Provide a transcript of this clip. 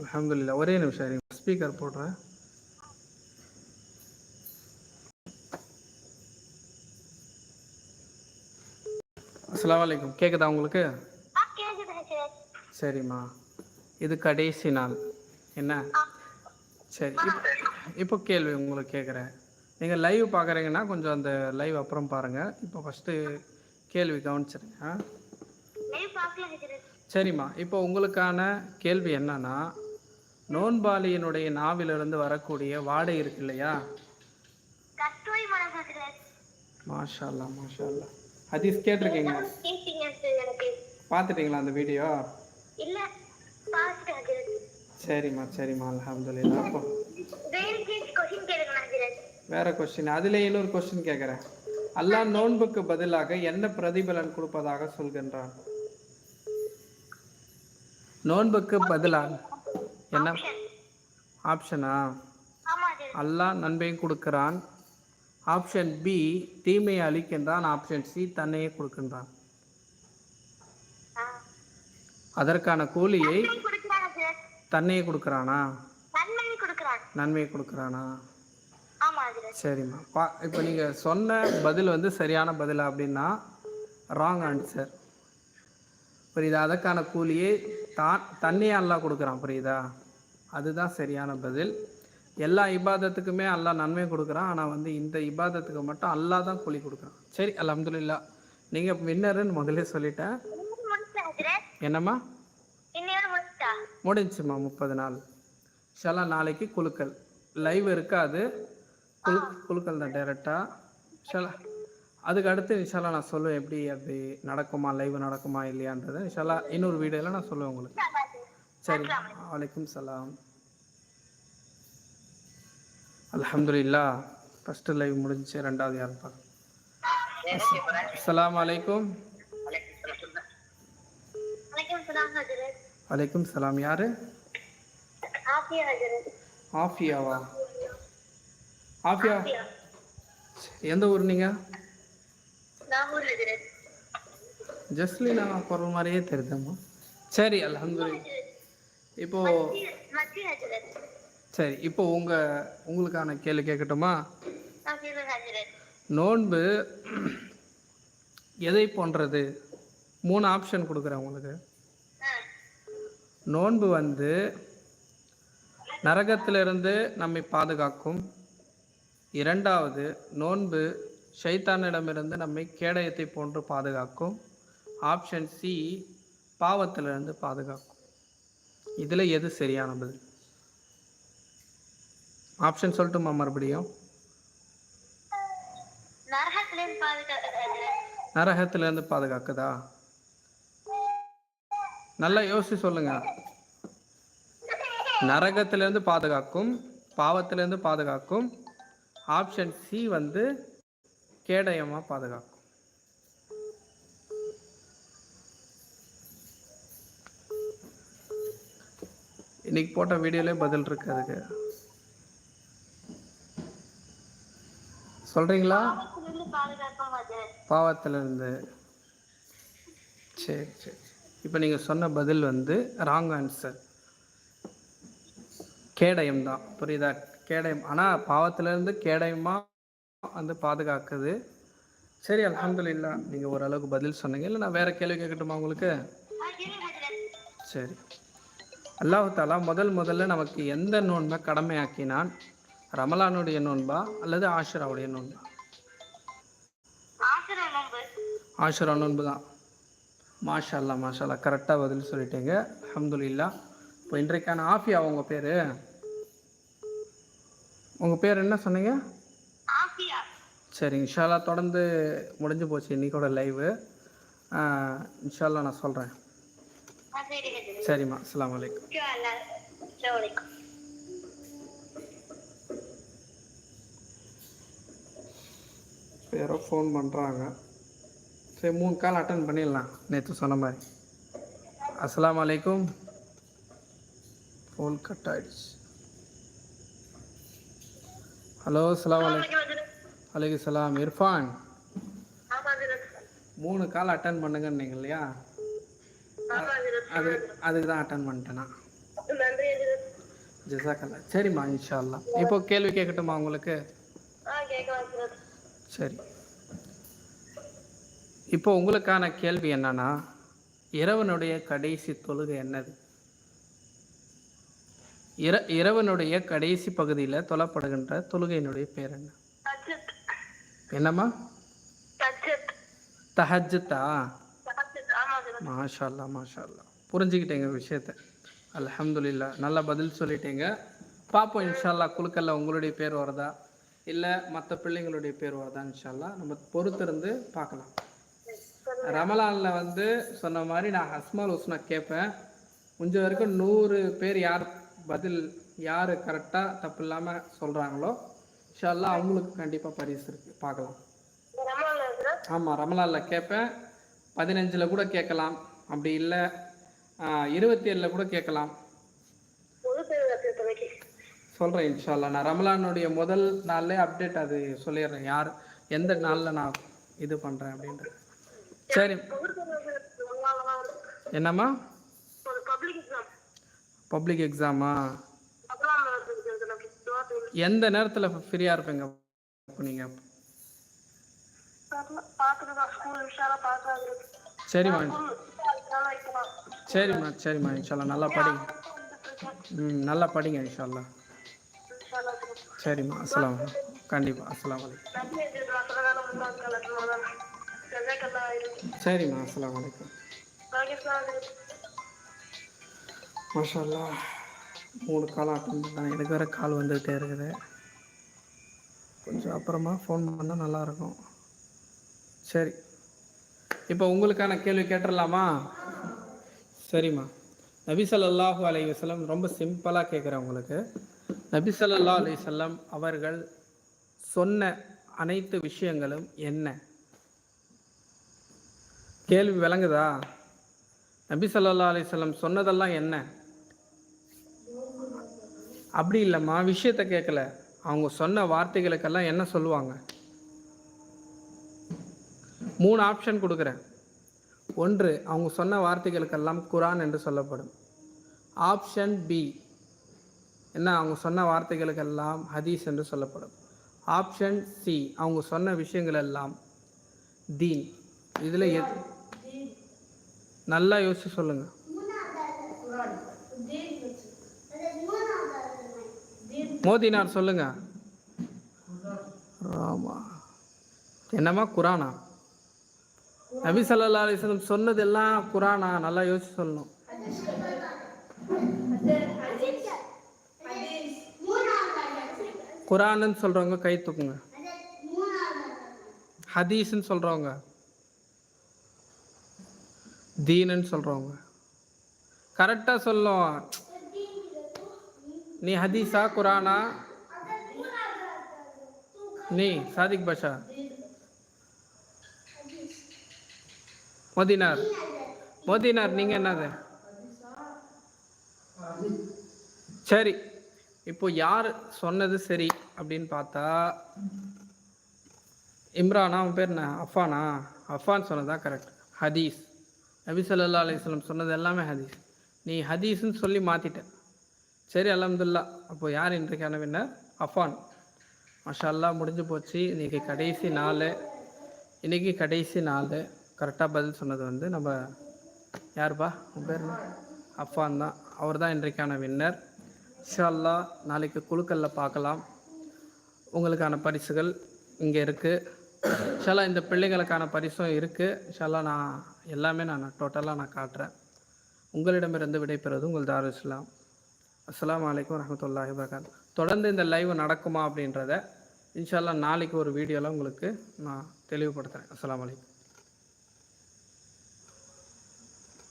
அல்ஹம்துலில்லாஹ். ஒரே நிமிஷம் ஸ்பீக்கர் போடுறேன். அஸ்ஸலாமு அலைக்கும். கேட்குதா உங்களுக்கு? சரிம்மா. இது கடைசி நாள். என்ன? சரி இப்போ கேள்வி உங்களுக்கு கேட்குறேன் நீங்கள் லைவ் பார்க்குறீங்கன்னா கொஞ்சம் அந்த லைவ் அப்புறம் பாருங்கள் இப்போ ஃபஸ்ட்டு கேள்வி கவனிச்சிருங்க. சரிம்மா. இப்போ உங்களுக்கான கேள்வி என்னன்னா நோன்பாளியினுடைய நாவிலிருந்து வரக்கூடிய வாடை இருக்கு இல்லையா? கஸ்தூரி மனம் ஹஜரத் மாஷா அல்லா மாஷா அல்லா ஹதீஸ் கேட்டிருக்கீங்க பார்த்துட்டீங்களா அந்த வீடியோ? சரிம்மா சரிம்மா அல்ஹம்துலில்லாஹ். அப்போ வேற கொஸ்டின் அதில் இன்னொரு கொஸ்டின் கேட்குறேன். அல்லாஹ் நோன்புக்கு பதிலாக என்ன பிரதிபலன் கொடுப்பதாக சொல்கின்றான்? நோன்புக்கு பதிலாக என்ன? ஆப்ஷனா அல்லாஹ் நன்மையும் கொடுக்கிறான். ஆப்ஷன் பி தீமையை அளிக்கின்றான் ஆப்ஷன் சி தன்னையே கொடுக்கின்றான். அதற்கான கூலியை தன்னையே கொடுக்குறானா? நன்மை கொடுக்கிறான். நன்மையை கொடுக்குறானா? சரிம்மா. பா இப்போ நீங்கள் சொன்ன பதில் வந்து சரியான பதில் அப்படின்னா ராங் ஆன்சர் புரியுதா? அதற்கான கூலியை தான் தன்னையே அல்லாஹ் கொடுக்குறான் புரியுதா? அதுதான் சரியான பதில். எல்லா இபாதத்துக்குமே அல்லாஹ் நன்மை கொடுக்குறான். ஆனால் வந்து இந்த இபாதத்துக்கு மட்டும் அல்லாஹ் தான் கூலி கொடுக்குறான். சரி அல்ஹம்துலில்லாஹ் நீங்கள் வின்னருன்னு முதல்ல சொல்லிட்டேன். என்னம்மா? முடிஞ்சுமா முப்பது நாள்? இன்ஷால்லா நாளைக்கு குழுக்கள் லைவ் இருக்காது. குழு குழுக்கள் தான் டேரெக்டாக இன்ஷால்லா அதுக்கு அடுத்து விஷாலா நான் சொல்லுவேன் எப்படி அது நடக்குமா லைவ் நடக்குமா இல்லையான்றது. விஷாலா இன்னொரு வீடியோவில் நான் சொல்லுவேன் உங்களுக்கு. சரி வலைக்கும் சலாம். அல்ஹம்துலில்லா ஃபஸ்ட்டு லைவ் முடிஞ்சுச்சு ரெண்டாவது யார் பார்க்க அஸ்ஸலாமு அலைக்கும். சலாம் வலைக்கும் சலாம் யார்? ஆஃபியாவா? ஆஃபியா? எந்த ஊர் நீங்கள் ஜஸ்லினா குரல் மாதிரியே தெரியுதம்மா. சரி அல்ஹம்துலில்லாஹ். இப்போ சரி இப்போ உங்க உங்களுக்கான கேள்வி கேட்கட்டுமா? நோன்பு எதை போன்றது? மூணு ஆப்ஷன் கொடுக்குறேன் உங்களுக்கு. நோன்பு வந்து நரகத்திலிருந்து நம்மை பாதுகாக்கும். இரண்டாவது நோன்பு ஷைத்தானிடமிருந்து நம்மை கேடயத்தை போன்று பாதுகாக்கும். ஆப்ஷன் சி பாவத்திலிருந்து பாதுகாக்கும். இதில் எது சரியானது ஆப்ஷன் சொல்லட்டுமா மறுபடியும்? நரகத்திலிருந்து பாதுகாக்குதா? நல்லா யோசிச்சு சொல்லுங்க. நரகத்திலிருந்து பாதுகாக்கும் பாவத்திலிருந்து பாதுகாக்கும். ஆப்ஷன் சி வந்து கேடயமாக பாதுகாக்கும். இன்னைக்கு போட்ட வீடியோலே பதில் இருக்கு அதுக்கு. சொல்றீங்களா? பாவத்திலிருந்து. சரி சரி. இப்போ நீங்கள் சொன்ன பதில் வந்து ராங் ஆன்சர் கேடயம் தான் புரியுதா? கேடயம். ஆனால் பாவத்திலிருந்து கேடயமாக வந்து பாதுகாக்குது. சரி அல்ஹம்துலில்லாஹ் நீங்கள் ஓரளவுக்கு பதில் சொன்னீங்க. இல்லை நான் வேறு கேள்வி கேட்கட்டுமா உங்களுக்கு? சரி. அல்லாஹ் தாலா முதல் முதல்ல நமக்கு எந்த நோன்பை கடமையாக்கினான்? ரமலானுடைய நோன்பா அல்லது ஆஷராவுடைய நோன்பா? ஆஷுரா நோன்பு. தான் மாஷா அல்லா மாஷா அல்லா கரெக்டாக பதில் சொல்லிட்டீங்க. அல்ஹம்துலில்லா. இப்போ இன்றைக்கான ஆஃபியா உங்கள் பேர்? உங்கள் பேர் என்ன சொன்னீங்க? சரி இன்ஷால்லா தொடர்ந்து முடிஞ்சு போச்சு இன்னைக்கோட லைவு இன்ஷால்லா நான் சொல்கிறேன் சரிம்மா அலைக்கும். இப்போ யாரோ ஃபோன் பண்ணுறாங்க சரி மூணு கால் அட்டன் பண்ணிடலாம். நேற்று சொன்ன மாதிரி. அஸ்ஸலாமு அலைக்கும். ஃபோன் கட் ஆயிடுச்சு. ஹலோ அஸ்ஸலாமு அலைக்கும். அலைக்கும் சலாம் இர்ஃபான் மூணு கால் அட்டன் பண்ணுங்கன்னீங்க இல்லையா? அது அதுக்கு தான் அட்டன் பண்ணிட்டேன்? நான் நன்றி ஹஜரத் ஜிசாக்கல்லா சரிம்மா இன்ஷா அல்லாஹ் இப்போ கேள்வி கேட்கட்டுமா உங்களுக்கு? சார். இப்போ உங்களுக்கான கேள்வி என்னன்னா இரவனுடைய கடைசி தொழுகை என்னது? இர இரவனுடைய கடைசி பகுதியில் தொழப்படுகின்ற தொழுகையினுடைய பேர் என்ன? என்னம்மா? தஜத் தஹஜ்ஜத்தா? தஜத் ஆமா சார் மாஷா அல்லா மாஷா அல்லா புரிஞ்சுக்கிட்டேங்க விஷயத்த. அல்ஹம்துலில்லா. நல்லா பதில் சொல்லிட்டீங்க. பார்ப்போம் இன்ஷால்லா. குழுக்கல்ல உங்களுடைய பேர் வருதா? இல்லை மற்ற பிள்ளைங்களுடைய பேர் வருதா இன்ஷால்லா? நம்ம பொறுத்திருந்து பார்க்கலாம். ரமலானில் வந்து சொன்ன மாதிரி நான் ஹஸ்மால் உஸ்னா கேட்பேன். முடிஞ்ச வரைக்கும் நூறு பேர் யார் பதில் யார் கரெக்டாக தப்பு இல்லாமல் சொல்கிறாங்களோ இன்ஷால்லா அவங்களுக்கு கண்டிப்பாக பரிசு இருக்குது பார்க்கலாம். ஆமாம் ரமலானில் கேட்பேன் பதினஞ்சில் கூட கேட்கலாம். அப்படி இல்லை இருபத்தி ஏழில் கூட கேட்கலாம். சொல்கிறேன் இன்ஷால்லா. நான் ரமலானுடைய முதல் நாள்லே அப்டேட் அது சொல்லிடுறேன். யார் எந்த நாளில் நான் இது பண்ணுறேன் அப்படின்ட்டு. சரி. என்னம்மா? பப்ளிக் எக்ஸாம் எந்த நேரத்தில் ஃப்ரீயாக இருப்பீங்க? நீங்கள் சரிம்மா. சரிம்மா சரிம்மா இன்ஷால்லா நல்லா படிங்க. ம் நல்லா படிங்க இன்ஷால்லா சரிம்மா அஸ்ஸலாமு அலைக்கும் கண்டிப்பாக முன்னாள் ஜசாக்கல்லா சரிம்மா அஸ்ஸலாமு அலைக்கும். பாகிஸ்தான் மாஷா அல்லாஹ் மூணு கால் அட்டன் பண்ணேன். எனக்கு வேறு கால் வந்துகிட்டே இருக்குது. கொஞ்சம் அப்புறமா ஃபோன் பண்ணால் நல்லாயிருக்கும் சரி. இப்போ உங்களுக்கான கேள்வி கேட்டுடலாமா சரிம்மா. நபிசல்லாஹூ ஸல்லல்லாஹு அலைஹி ரொம்ப சிம்பிளாக கேட்குறேன் உங்களுக்கு. நபிசல்லா ஸல்லல்லாஹு அலைஹி அவர்கள் சொன்ன அனைத்து விஷயங்களும் என்ன? கேள்வி விளங்குதா? நபி ஸல்லல்லாஹு சொன்னதெல்லாம் என்ன? அப்படி இல்லைம்மா விஷயத்த கேட்கல அவங்க சொன்ன வார்த்தைகளுக்கெல்லாம் என்ன சொல்லுவாங்க? மூணு ஆப்ஷன் கொடுக்குறேன். ஒன்று அவங்க சொன்ன வார்த்தைகளுக்கெல்லாம் குரான் என்று சொல்லப்படும். ஆப்ஷன் பி என்ன அவங்க சொன்ன வார்த்தைகளுக்கெல்லாம் ஹதீஸ் என்று சொல்லப்படும். ஆப்ஷன் சி அவங்க சொன்ன விஷயங்கள் எல்லாம் தீன். இதில் எது நல்லா யோசிச்சு சொல்லுங்கள் மோதினார் சொல்லுங்க. ராமா என்னம்மா குரானா? நபி சல்லா அலிஸ்லம் சொன்னதெல்லாம் குரானா? நல்லா யோசிச்சு சொல்லணும். குரான்னு சொல்றவங்க கை தூக்குங்க. ஹதீஸ்ன்னு சொல்றவங்க. தீனுன்னு சொல்றவங்க. கரெக்டா சொல்லும் நீ ஹதீஸா குரானா? நீ சாதிக் பாஷா? மோதினார். மோதினார் நீங்கள் என்னது? சரி இப்போ யார் சொன்னது சரி அப்படின்னு பார்த்தா இம்ரானா அவன் பேர் என்ன? அஃபானா. அஃபான் சொன்னதா கரெக்ட் ஹதீஸ். நபி ஸல்லல்லாஹு சொன்னது எல்லாமே ஹதீஸ். நீ ஹதீஸ்ன்னு சொல்லி மாற்றிட்ட சரி அலமதுல்லா அப்போ யார் இன்றைக்கான வின்னர் அஃபான். மாஷா அல்லாஹ் முடிஞ்சு போச்சு. இன்னைக்கு கடைசி நாள். இன்றைக்கி கடைசி நாள். கரெக்டாக பதில் சொன்னது வந்து நம்ம யாருப்பா? பேர் அஃபான் தான். அவர் தான் இன்றைக்கான வின்னர் ஷால்லா நாளைக்கு குழுக்களில் பார்க்கலாம். உங்களுக்கான பரிசுகள் இங்கே இருக்குது ஷாலா இந்த பிள்ளைங்களுக்கான பரிசும் இருக்குது ஷாலா நான் எல்லாமே நான் டோட்டலாக நான் காட்டுறேன். உங்களிடமிருந்து விடைபெறுவது உங்கள் தாரு இஸ்லாம். அஸ்லாம் வலைக்கம் வரஹ்மத்துல்லாஹி வரகாத் தொடர்ந்து இந்த லைவ் நடக்குமா அப்படின்றத இன்ஷால்லா நாளைக்கு ஒரு வீடியோவில் உங்களுக்கு நான் தெளிவுபடுத்துகிறேன் அஸ்லாம் வலைக்கம்